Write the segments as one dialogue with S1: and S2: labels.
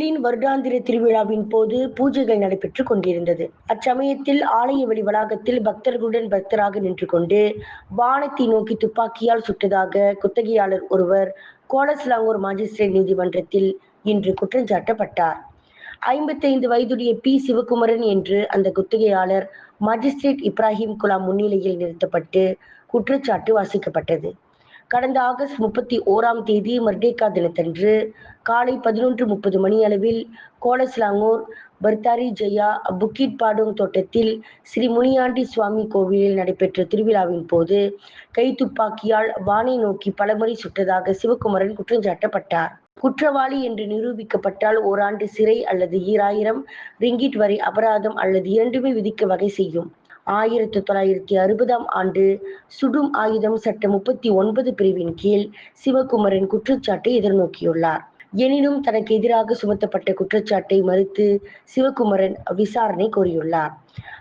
S1: வருடாந்திர திருவிழாவின் போது பூஜைகள் நடைபெற்றுக் கொண்டிருந்தது. அச்சமயத்தில் ஆலய வெளி வளாகத்தில் பக்தர்களுடன் பக்தராக நின்று கொண்டு வானத்தை நோக்கி துப்பாக்கியால் சுட்டதாக குத்தகையாளர் ஒருவர் கோலஸ்லாங்கூர் மாஜிஸ்ட்ரேட் நீதிமன்றத்தில் இன்று குற்றஞ்சாட்டப்பட்டார் ஐம்பத்தைந்து வயதுடைய பி. சிவகுமரன் என்று அந்த குத்தகையாளர் மாஜிஸ்ட்ரேட் இப்ராஹிம் குலாம் முன்னிலையில் நிறுத்தப்பட்டு குற்றச்சாட்டு வாசிக்கப்பட்டது. கடந்த ஆகஸ்ட் முப்பத்தி ஓராம் தேதி மர்டேக்கா தினத்தன்று காலை பதினொன்று முப்பது மணி அளவில் கோலஸ்லாங்கூர் பர்தாரி ஜெயா புக்கிட் பாடும் தோட்டத்தில் ஸ்ரீ முனியாண்டி சுவாமி கோவிலில் நடைபெற்ற திருவிழாவின் போது கைத்துப்பாக்கியால் வானை நோக்கி பலமுறை சுட்டதாக சிவகுமரன் குற்றஞ்சாட்டப்பட்டார். குற்றவாளி என்று நிரூபிக்கப்பட்டால் ஓராண்டு சிறை அல்லது ஈராயிரம் ரிங்கிட் வரை அபராதம் அல்லது இரண்டுமே விதிக்க வகை செய்யும். ஆயிரத்தி தொள்ளாயிரத்தி அறுபதாம் ஆண்டு சுடும் ஆயுதம் சட்ட முப்பத்தி ஒன்பது பிரிவின் கீழ் சிவகுமரன் குற்றச்சாட்டை எதிர்நோக்கியுள்ளார். எனினும் தனக்கு எதிராக சுமத்தப்பட்ட குற்றச்சாட்டை மறுத்து சிவகுமரன் விசாரணை கோரியுள்ளார்.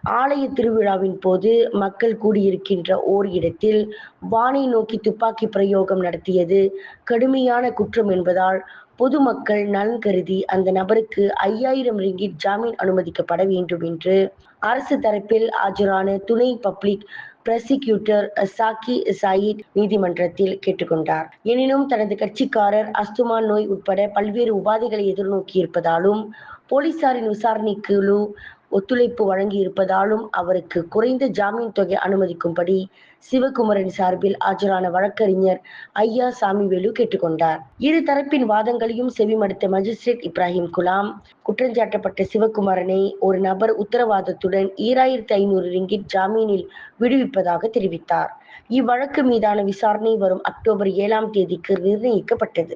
S1: ஆலய திருவிழாவின் போது மக்கள் கூடியிருக்கின்ற ஓர் இடத்தில் வானை நோக்கி துப்பாக்கி பிரயோகம் நடத்தியது கடுமையான குற்றம் என்பதால் பொதுமக்கள் நலன் கருதி அந்த நபருக்கு ஐயாயிரம் ரிங்கிட் ஜாமீன் அனுமதிக்கப்பட வேண்டும் என்று அரசு தரப்பில் ஆஜரான துணை பப்ளிக் பிரசிக்யூட்டர் சாக்கி சாயிட் நீதிமன்றத்தில் கேட்டுக்கொண்டார். எனினும் தனது கட்சிக்காரர் அஸ்துமா நோய் உட்பட பல்வேறு உபாதைகளை எதிர்நோக்கியிருப்பதாலும் போலீசாரின் விசாரணைக்குழு ஒத்துழைப்பு வழங்கியிருப்பதாலும் அவருக்கு குறைந்த ஜாமீன் தொகை அனுமதிக்கும்படி சிவகுமரன் சார்பில் ஆஜரான வழக்கறிஞர் ஐயா சாமிவேலு கேட்டுக்கொண்டார் இரு தரப்பின் வாதங்களையும் செவிமடுத்த மஜிஸ்ட்ரேட் இப்ராஹிம் குலாம் குற்றஞ்சாட்டப்பட்ட சிவகுமரனை ஒரு நபர் உத்தரவாதத்துடன் ஈராயிரத்தி ஐநூறு ரிங்கிட் ஜாமீனில் விடுவிப்பதாக தெரிவித்தார். இவ்வழக்கு மீதான விசாரணை வரும் அக்டோபர் ஏழாம் தேதிக்கு நிர்ணயிக்கப்பட்டது.